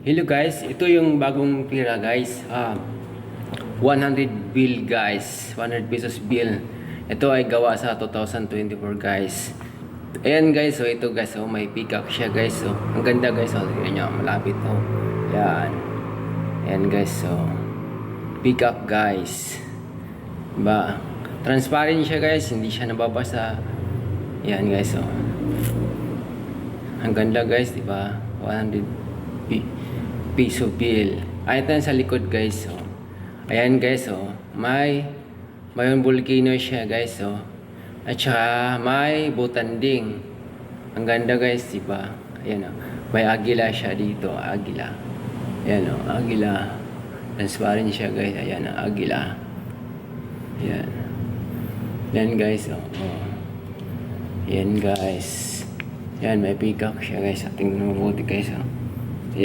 Hello guys, ito yung bagong pira guys. Ah, 100 bill guys. 100 pesos bill. Ito ay gawa sa 2024 guys. Ayan guys, so ito guys, so may peacock siya guys. So, ang ganda guys, so tingnan nyo, malapit to. Yan. Ayan guys, so peacock guys. Diba? Transparent siya guys, hindi siya nababasa. Yan guys, so. Ang ganda guys, di ba? 100 pi- piso bill. Ay, ito sa likod guys. So. Ayan guys, so. May may volcano siya guys, so. At saka may butanding. Ang ganda guys, di ba? Ayan o. May agila siya dito, agila. Ayan o, agila. Transparent siya guys, ayan o, agila. Ayan. Yan guys, oh. oh. Yan guys. Yan, may peacock siya guys. Tingnan mo mabuti guys, oh.